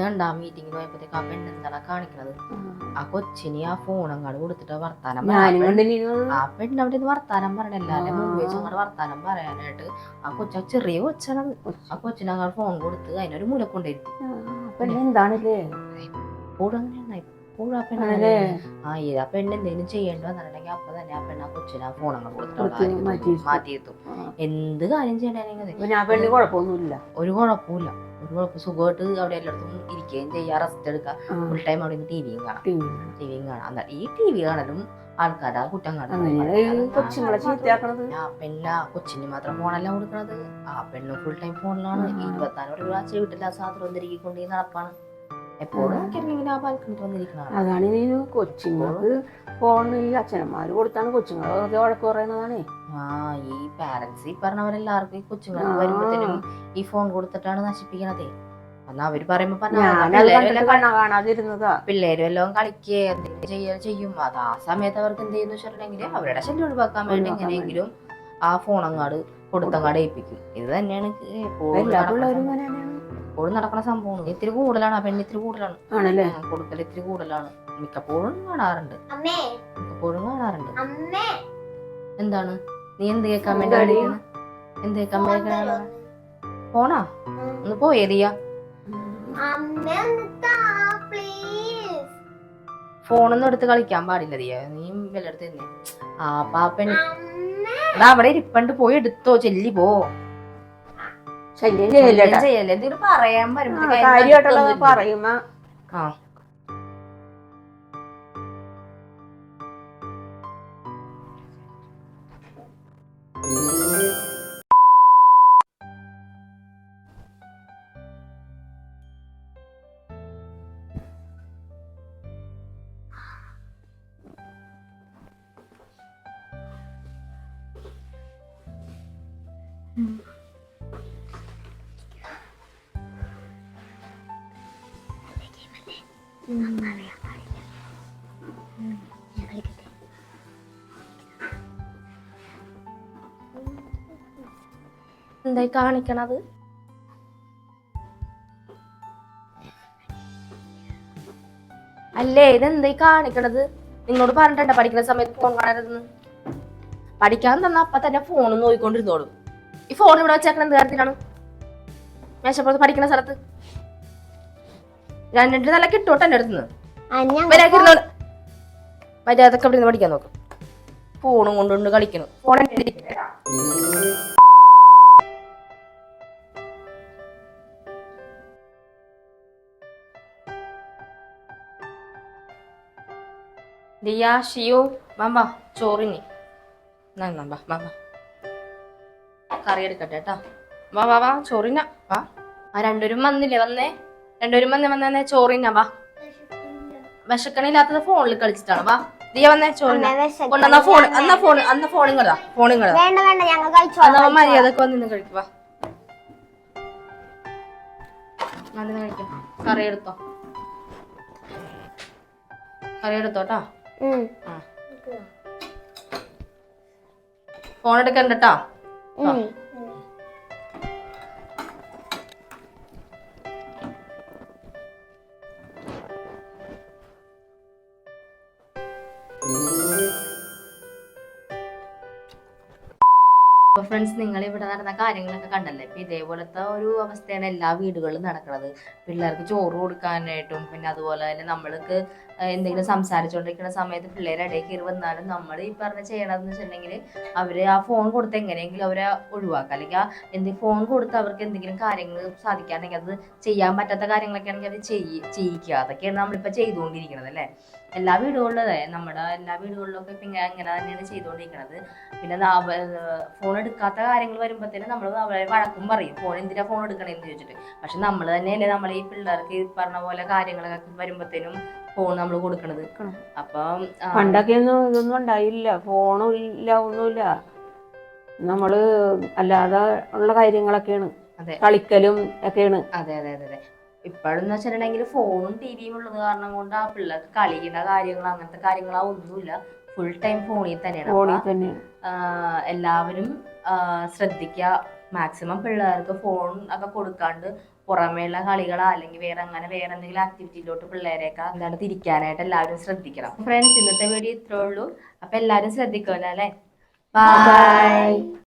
ഇന്ന് ആ മീറ്റിംഗിൽ പോയപ്പോഴത്തേക്ക് ആ പെണ്ണ് എന്താണ് കാണിക്കണത്? ആ കൊച്ചിന് ആ ഫോൺ അങ്ങോട്ട് കൊടുത്തിട്ട് വർത്താനം കണ്ടിരുന്നു ആ പെണ്ണ് അവിടെ വർത്താനം പറയണല്ല അല്ലെ മുമ്പ് വെച്ച് അങ്ങോട്ട് വർത്താനം പറയാനായിട്ട്. ആ കൊച്ച ചെറിയ കൊച്ചാണത് ആ കൊച്ചിനെ അങ്ങോട്ട് ഫോൺ കൊടുത്ത് അതിനൊരു മൂല കൊണ്ടിരുത്തി പിന്നെ എന്താണല്ലേ എപ്പോഴും അങ്ങനെയാണ്. എപ്പോഴും ആ പെണ്ണ് ആ ഈ ആ പെണ്ണ് എന്തെങ്കിലും അപ്പൊ തന്നെ ആ പെണ്ണ് ആ കൊച്ചിനെ ആ ഫോൺ അങ്ങോട്ട് കൊടുത്തിട്ട് മാറ്റി ആയിരിക്കും. വെച്ചു. മാറ്റിയെത്തും എന്ത് കാര്യം ചെയ്യണമെങ്കിൽ പിന്നെ ആ പെണ്ണ് കുഴപ്പമൊന്നുമില്ല. ഒരു കുഴപ്പമില്ല ഒരു കുഴപ്പം. സുഖമായിട്ട് അവിടെ എല്ലായിടത്തും ഇരിക്കുകയും ചെയ്യുക റെസ്റ്റ് എടുക്കുക. ഫുൾ ടൈം അവിടെ നിന്ന് ടി വിയും കാണാം. ടി വിയും കാണാം. എന്നാൽ ഈ ടി വി കാണലും ആൾക്കാരാ കുറ്റം ചീത്തയാക്കണത്? ആ പെണ്ണ കൊച്ചിന് മാത്രം ഫോണല്ല കൊടുക്കണത്. ആ പെണ്ണ് ഫുൾ ടൈം ഫോണിലാണ്. ഇരുപത്തിനാല് മണിക്കൂർ ആ വീട്ടിൽ ആ സാധനം ഒന്നിരിക്കൊണ്ടേ നടപ്പാണ്. എപ്പോഴും ആ അതാണ് ഇനി കൊച്ചുങ്ങൾക്ക് ഫോണിൽ ഈ അച്ഛനന്മാര് കൊടുത്താണ് കൊച്ചുങ്ങൾ വെറുതെ വഴക്ക് പറയുന്നതാണേ. ആ ഈ പാരന്റ്സ് ഈ പറഞ്ഞവരെല്ലാവർക്കും ഈ കൊച്ചുങ്ങൾക്ക് ആ. വരുമ്പോഴത്തേനും ഈ ഫോൺ കൊടുത്തിട്ടാണ് നശിപ്പിക്കണതേ. എന്നാ അവർ പറയുമ്പോ പറഞ്ഞ പിള്ളേരും എല്ലാം കാണാ കാണാതിരുന്നതാ. പിള്ളേര് വല്ലതും കളിക്കുക എന്തെങ്കിലും ചെയ്യുക ചെയ്യും. അത് ആ സമയത്ത് അവർക്ക് എന്ത് ചെയ്യുന്നു വെച്ചിട്ടുണ്ടെങ്കിൽ അവരുടെ ശല്യം ഒഴിവാക്കാൻ വേണ്ടി എങ്ങനെയെങ്കിലും ആ ഫോൺ അങ്ങാട് കൊടുത്തങ്ങാട് ഏൽപ്പിക്കും. ഇത് തന്നെയാണ് എപ്പോഴും എപ്പോഴും നടക്കുന്ന സംഭവമാണ്. ഇത്തിരി കൂടുതലാണ്. ആ പെണ്ണ് ഇത്തിരി കൂടുതലാണ്. ആണല്ലേ? കൊടുക്കൽ ഇത്തിരി കൂടുതലാണ്. മിക്കപ്പോഴും കാണാറുണ്ട്. അമ്മേ. മിക്കപ്പോഴും കാണാറുണ്ട്. അമ്മേ. എന്താണ്? നീ എന്ത് കേൾക്കാൻ വേണ്ടി? എന്ത് കേൾക്കാൻ വേണ്ടി പോണാ ഒന്ന് പ്ലീസ് ഫോണൊന്നും എടുത്ത് കളിക്കാൻ പാടില്ല ദിയ. നീ വല്ലയിടത്ത് തന്നെ ആ പാപ്പൻ. അവിടെ ഇരിപ്പണ്ട്. പോയി എടുത്തോ. ചെല്ലി പോ. ശല്യം ചെയ്യല്ലേട്ടാ ചെയ്യല്ലേ എന്തെങ്കിലും പറയാൻ കാര്യമായിട്ടുള്ളത്. പറയുമ്പോ ആ. എന്തായി കാണിക്കണത്? അല്ലേ ഇതെന്തായി കാണിക്കണത്? നിന്നോട് പറഞ്ഞിട്ടുണ്ട പഠിക്കുന്ന സമയത്ത് ഫോൺ കാണരുതെന്ന്? പഠിക്കാൻ തന്നെ അപ്പൊ തന്നെ ഫോൺ നോക്കിക്കൊണ്ടിരുന്നോളൂ ഈ ഫോൺ ഇവിടെ വെച്ചേക്കണ എന്ത് കാര്യത്തിലാണ്? മേശപ്പുറത്ത് പഠിക്കുന്ന സ്ഥലത്ത്. രണ്ടിട്ട് നല്ല കിട്ടോട്ടെ എന്റെ അടുത്ത് നിന്ന് പഠിക്കാൻ നോക്കും. ഫോണും കൊണ്ടുകൊണ്ട് കളിക്കുന്നു ഫോൺ ദിയ ഷിയു മാമ്പ ചോറിനി. നമ്പ മാമ്പ കറി എടുക്കട്ടെ കേട്ടാ. വാ വാ വാ ചോറിന. വാ. ആ രണ്ടുപേരും വന്നില്ലേ വന്നേ? രണ്ടുപേരും വന്ന് വന്നേ ചോറിനാ വാ. വിശക്കണില്ലാത്തത് ഫോണിൽ കളിച്ചിട്ടാണ് വാ. ദിയ വന്നേ ചോറിന. കൊണ്ടുവന്ന ഫോൺ അന്ന ഫോൺ അന്ന ഫോണും കളാ ഫോണും കളാ വേണ്ട വേണ്ട ഞങ്ങൾ കഴിച്ചോ അന്നാ മര്യാദയ്ക്ക് വന്നിന്ന് കഴിക്കുക വന്നിന്ന് കഴിക്കാം. കറി എടുത്തോ. കറി എടുത്തോട്ടാ ഫോൺ എടുക്കണ്ടട്ടാ ഫ്രണ്ട്സ് നിങ്ങൾ ഇവിടെ നടന്ന കാര്യങ്ങളൊക്കെ കണ്ടല്ലേ? ഇപ്പൊ ഇതേപോലത്തെ ഒരു അവസ്ഥയാണ് എല്ലാ വീടുകളിലും നടക്കുന്നത് പിള്ളേർക്ക് ചോറ് കൊടുക്കാനായിട്ടും പിന്നെ അതുപോലെ തന്നെ നമ്മൾക്ക് എന്തെങ്കിലും സംസാരിച്ചുകൊണ്ടിരിക്കുന്ന സമയത്ത് പിള്ളേരെ ഇടയിൽ കയറി വന്നാലും നമ്മൾ ഈ പറഞ്ഞ ചെയ്യണതെന്ന് വെച്ചിട്ടുണ്ടെങ്കിൽ അവർ ആ ഫോൺ കൊടുത്ത് എങ്ങനെയെങ്കിലും അവരെ ഒഴിവാക്കുക. അല്ലെങ്കിൽ ആ എന്തെങ്കിലും ഫോൺ കൊടുത്ത് അവർക്ക് എന്തെങ്കിലും കാര്യങ്ങൾ സാധിക്കാണെങ്കിൽ അത് ചെയ്യാൻ പറ്റാത്ത കാര്യങ്ങളൊക്കെ ആണെങ്കിൽ അത് ചെയ്യി ചെയ്യിക്കുക. അതൊക്കെയാണ് നമ്മളിപ്പോൾ ചെയ്തുകൊണ്ടിരിക്കുന്നത് അല്ലേ? എല്ലാ വീടുകളിലും അതെ നമ്മുടെ എല്ലാ വീടുകളിലൊക്കെ ഇപ്പം ഇങ്ങനെ അങ്ങനെ തന്നെയാണ് ചെയ്തുകൊണ്ടിരിക്കുന്നത് പിന്നെ ഫോൺ എടുക്കാത്ത കാര്യങ്ങൾ വരുമ്പോഴത്തേനും നമ്മൾ അവരെ വഴക്കും പറയും. ഫോൺ എന്തിനാ ഫോൺ എടുക്കണേന്ന് ചോദിച്ചിട്ട്. പക്ഷെ നമ്മൾ തന്നെയല്ലേ നമ്മൾ ഈ പിള്ളേർക്ക് ഈ പറഞ്ഞ പോലെ കാര്യങ്ങളൊക്കെ വരുമ്പോഴത്തേനും ഫോൺ നമ്മൾ കൊടുക്കണത്. കൊടുക്കണം. അപ്പം പണ്ടൊക്കെ ഒന്നും ഇതൊന്നും ഉണ്ടായില്ല. ഫോണും ഇല്ല ഒന്നുമില്ല നമ്മൾ അല്ലാതെ ഉള്ള കാര്യങ്ങളൊക്കെയാണ്. അതെ. കളിക്കലും ഒക്കെയാണ്. അതെ അതെ അതെ. ഇപ്പോഴെന്ന് വെച്ചിട്ടുണ്ടെങ്കിൽ ഫോണും ടി വിയും ഉള്ളത് കാരണം കൊണ്ട് ആ പിള്ളേർക്ക് കളിക്കുന്ന കാര്യങ്ങൾ അങ്ങനത്തെ കാര്യങ്ങളാ ഒന്നുമില്ല. ഫുൾ ടൈം ഫോണിൽ തന്നെയാണ്. എല്ലാവരും ശ്രദ്ധിക്കുക മാക്സിമം പിള്ളേർക്ക് ഫോൺ ഒക്കെ കൊടുക്കാണ്ട് പുറമേയുള്ള കളികളാ അല്ലെങ്കിൽ വേറെ അങ്ങനെ വേറെ എന്തെങ്കിലും ആക്ടിവിറ്റിയിലോട്ട് പിള്ളേരെയൊക്കെ എന്താണ് തിരിക്കാനായിട്ട് എല്ലാവരും ശ്രദ്ധിക്കണം. ഫ്രണ്ട്സ് ഇന്നത്തെ വീഡിയോ ഇത്രേ ഉള്ളൂ. അപ്പൊ എല്ലാവരും ശ്രദ്ധിക്കുമല്ലോ അല്ലേ? ബൈ